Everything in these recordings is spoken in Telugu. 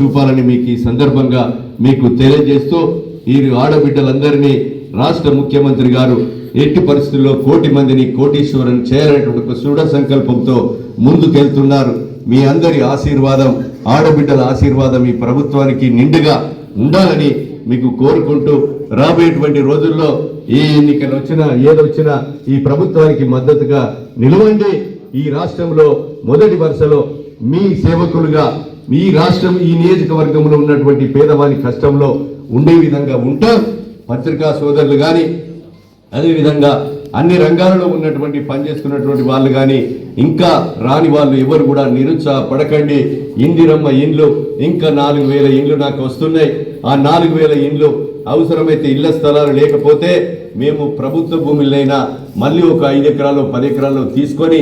చూపాలని మీకు ఈ సందర్భంగా మీకు తెలియజేస్తూ ఈ ఆడబిడ్డలందరినీ రాష్ట్ర ముఖ్యమంత్రి గారు ఎట్టి పరిస్థితుల్లో కోటి మందిని కోటీశ్వరం చేయాలనేటువంటి ఒక దృఢ సంకల్పంతో ముందుకెళ్తున్నారు. మీ అందరి ఆశీర్వాదం ఆడబిడ్డల ఆశీర్వాదం ఈ ప్రభుత్వానికి నిండుగా ఉండాలని మీకు కోరుకుంటూ రాబోయేటువంటి రోజుల్లో ఏ ఎన్నికలు వచ్చినా ఏదొచ్చినా ఈ ప్రభుత్వానికి మద్దతుగా నిలవండి. ఈ రాష్ట్రంలో మొదటి వరుసలో మీ సేవకులుగా మీ రాష్ట్రం ఈ నియోజకవర్గంలో ఉన్నటువంటి పేదవాని కష్టంలో ఉండే విధంగా ఉంటాం పత్రికా సోదరులు కానీ అదేవిధంగా అన్ని రంగాలలో ఉన్నటువంటి పనిచేస్తున్నటువంటి వాళ్ళు కానీ ఇంకా రాని వాళ్ళు ఎవరు కూడా నిరుత్సాహపడకండి. ఇందిరమ్మ ఇండ్లు ఇంకా నాలుగు వేల ఇండ్లు నాకు వస్తున్నాయి. ఆ నాలుగు వేల ఇండ్లు అవసరమైతే ఇళ్ళ స్థలాలు లేకపోతే మేము ప్రభుత్వ భూములైనా మళ్ళీ ఒక ఐదు ఎకరాలు పది ఎకరాలు తీసుకొని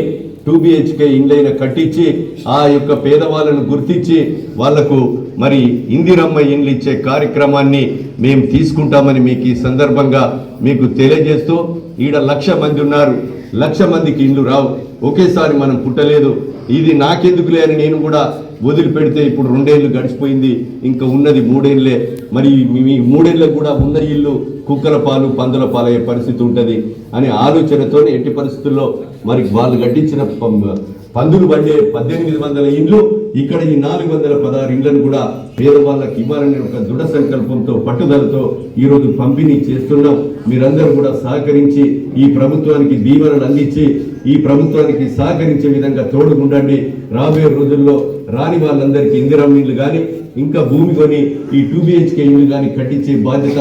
టూ బిహెచ్కే ఇండ్లైన కట్టించి ఆ యొక్క పేదవాళ్ళను గుర్తించి వాళ్ళకు మరి ఇందిరమ్మ ఇండ్లు ఇచ్చే కార్యక్రమాన్ని మేము తీసుకుంటామని మీకు ఈ సందర్భంగా మీకు తెలియజేస్తూ ఈడ లక్ష మంది ఉన్నారు. లక్ష మందికి ఇండ్లు రావు. ఒకేసారి మనం పుట్టలేదు. ఇది నాకెందుకులే అని నేను కూడా వదిలిపెడితే ఇప్పుడు రెండేళ్ళు గడిచిపోయింది. ఇంకా ఉన్నది మూడేళ్ళే. మరి మీ మూడేళ్ళకు కూడా ఉన్న ఇల్లు కుక్కల పాలు పందుల పాలయ్యే పరిస్థితి ఉంటుంది అనే ఆలోచనతో ఎట్టి పరిస్థితుల్లో మరి వాళ్ళు కట్టించిన పం- పందులు పడ్డే పద్దెనిమిది వందల ఇండ్లు ఇక్కడ ఈ నాలుగు వందల పదహారు ఇండ్లను కూడా పేదవాళ్ళకి ఇవ్వాలనే ఒక దృఢ సంకల్పంతో పట్టుదలతో ఈరోజు పంపిణీ చేస్తున్నాం. మీరందరూ కూడా సహకరించి ఈ ప్రభుత్వానికి దీవెనలు అందించి ఈ ప్రభుత్వానికి సహకరించే విధంగా తోడుగుండండి. రాబోయే రోజుల్లో రాని వాళ్ళందరికీ ఇందిరం ఇల్లు కానీ ఇంకా భూమి కొని ఈ టూ బిహెచ్కే ఇల్లు కానీ కట్టించే బాధ్యత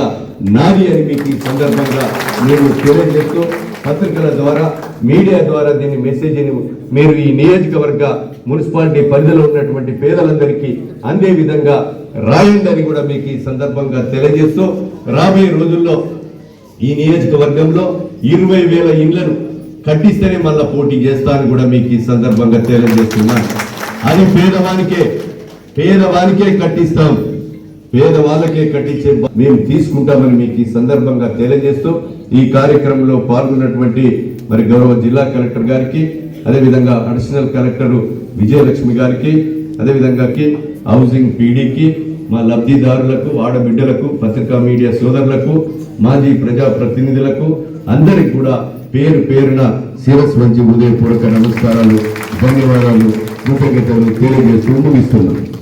నాది అని మీకు ఈ సందర్భంగా నేను తెలియజేస్తూ పత్రికల ద్వారా మీడియా ద్వారా దీన్ని మెసేజ్ని మీరు ఈ నియోజకవర్గ మున్సిపాలిటీ పరిధిలో ఉన్నటువంటి పేదలందరికీ అందే విధంగా రాయండి అని కూడా మీకు ఈ సందర్భంగా తెలియజేస్తూ రాబోయే రోజుల్లో ఈ నియోజకవర్గంలో ఇరవై వేల ఇండ్లను కట్టిస్తేనే మళ్ళీ పోటీ చేస్తానని కూడా మీకు ఈ సందర్భంగా తెలియజేస్తున్నాను. అది పేదవానికే పేదవానికే కట్టిస్తాం. పేదవాళ్ళకే కట్టించే మేము తీసుకుంటామని మీకు ఈ సందర్భంగా తెలియజేస్తూ ఈ కార్యక్రమంలో పాల్గొన్నటువంటి మరి గౌరవ జిల్లా కలెక్టర్ గారికి అదేవిధంగా అడిషనల్ కలెక్టర్ విజయలక్ష్మి గారికి అదేవిధంగా కి హౌసింగ్ పీడీకి మా లబ్ధిదారులకు ఆడబిడ్డలకు పత్రికా మీడియా సోదరులకు మాజీ ప్రజా ప్రతినిధులకు అందరికి కూడా పేరు పేరున శిరస్సు వంచి హృదయపూర్వక నమస్కారాలు ధన్యవాదాలు కృతజ్ఞతలు తెలియజేస్తూ ముగిస్తున్నాను.